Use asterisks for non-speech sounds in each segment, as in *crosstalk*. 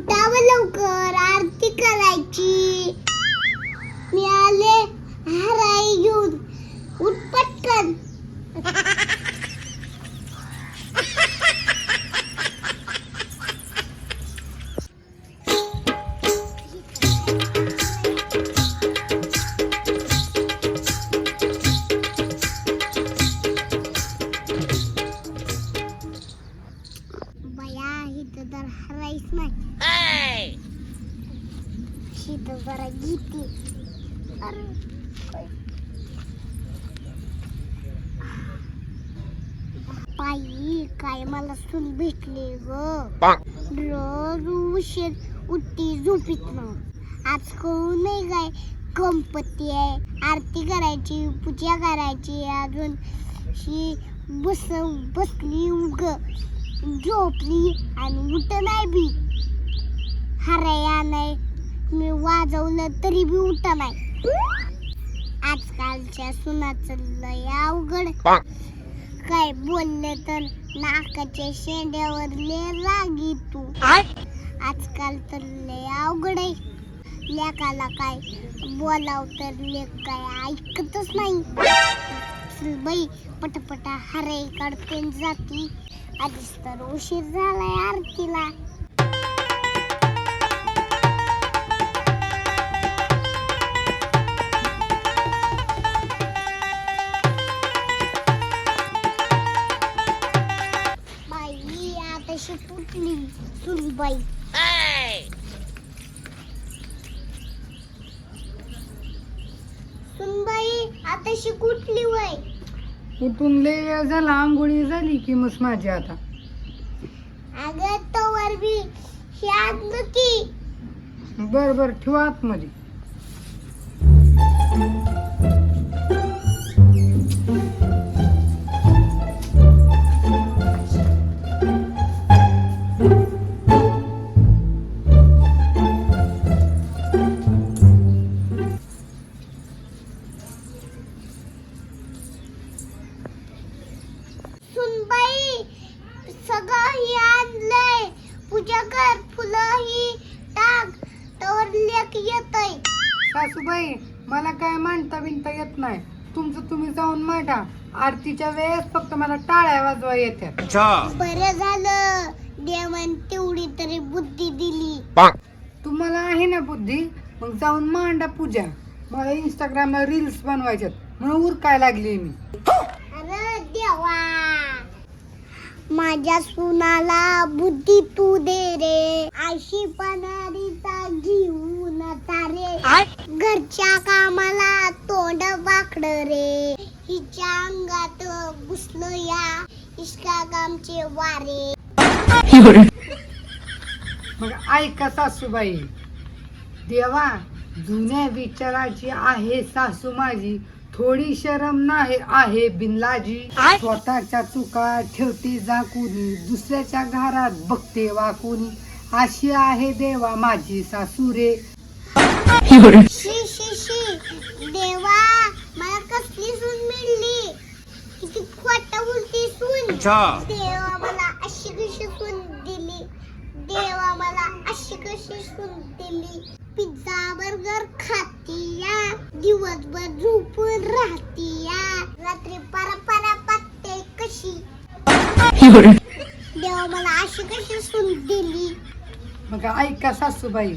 उठावं लवकर. आरती करायची. मिळाले काहीच नाही शीत जरा गीती पायी काय मला सून भेटली ग रोज उशीर उठती झोपीत ना आज कळू नाही काय गणपती आहे आरती करायची पूजा करायची अजून बस बसली उग झोपली आणि उठ नाही बी. हराया नाही. मी वाजवलं तरी बी उठ नाही. आजकालच्या सुनाचं लय अवघड. काय बोलले तर नाकाच्या शेंड्यावर ले रागी तू. आजकाल तर लय अवघड आहे. लेकाला काय बोलाव तर लेक काय ऐकतच नाही. बाई पटपटा हरे काढते जाती. आधीच तर उशीर झालाय आरतीला. बाई आताशी तुटली सुनबाई. सुनबाई आताशी कुठली वय? उठून लय वेळ झाला आंघोळी झाली की मस माझी आता. अगं की बर बर ठेवा आतमध्ये. सुनबाई सगळं ही आणलंय. पूजा कर फुलं ही टाक तवर लेक येतय. सासूबाई मला काय मांडता बिनता येत नाही. तुमचं तुम्ही जाऊन मांडा. आरतीच्या वेळेस फक्त मला टाळ्या वाजवा येतात बरं झालं. देवान तेवढी तरी बुद्धी दिली. तुम्हाला आहे ना बुद्धी? मग जाऊन मांडा पूजा. मला इंस्टाग्रामला रील्स बनवायच्यात. म्हणून उरकाय लागली मी अरे देवा माझ्या सुनाला बुद्धी तू दे रे. आशी पणारीचा घेऊन तारे घरच्या कामाला तोंड वाकड रे. हिच्या अंगात घुसलं या इश्का कामचे वारे. मग ऐका सासूबाई? देवा जुन्या विचाराची आहे सासू माझी. थोडी शरम नाही आहे बिनलाजी. स्वतःच्या चुका ठेवते जाकुनी दुसऱ्याच्या घरात बघते वाकुनी अशी आहे देवा माझी सासू रे शी शी शी. देवा मला कसली सून मिळली? किती खोट बोलती सून. देवा मला अशी कशी सून दिली? देवा मला अशी कशी सून दिली? पिझ्झा बर्गर खाती या दिवसभर झोपून राहती या रात्री परा परा पाते कशी देवा मला अशी कशी सून दिली? मग ऐका सासूबाई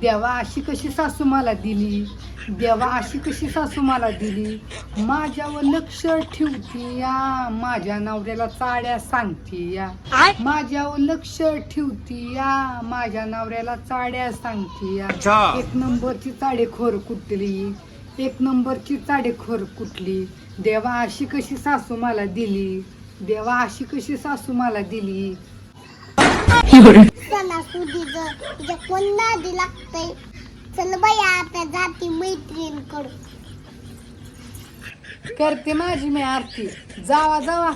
देवा अशी कशी सासू मला दिली? देवा अशी कशी सासू मला दिली? माझ्यावर लक्ष ठेवती या माझ्या नवऱ्याला चाड्या सांगती या माझ्यावर लक्ष ठेवती या माझ्या नवऱ्याला चाड्या सांगती या एक नंबरची चाडेखोर कुठली? एक नंबरची चाडेखोर कुठली? देवा अशी कशी सासू मला दिली? देवा अशी कशी सासू मला दिली? *laughs* सणासुदीचं तुझ्या कोण नादी लागतंय. चल बाई आता जाती मैत्रीणकडून. करते माझी मी आरती. जावा जावा.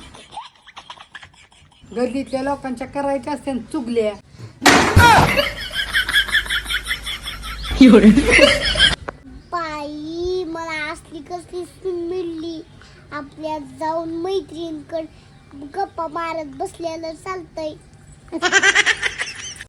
गल्लीतल्या लोकांच्या करायच्या असते चुगल्या. बाई मला असली कसली सून मिळली. आपल्या जाऊन मैत्रीणकड गप्पा मारत बसलेलं चालतंय.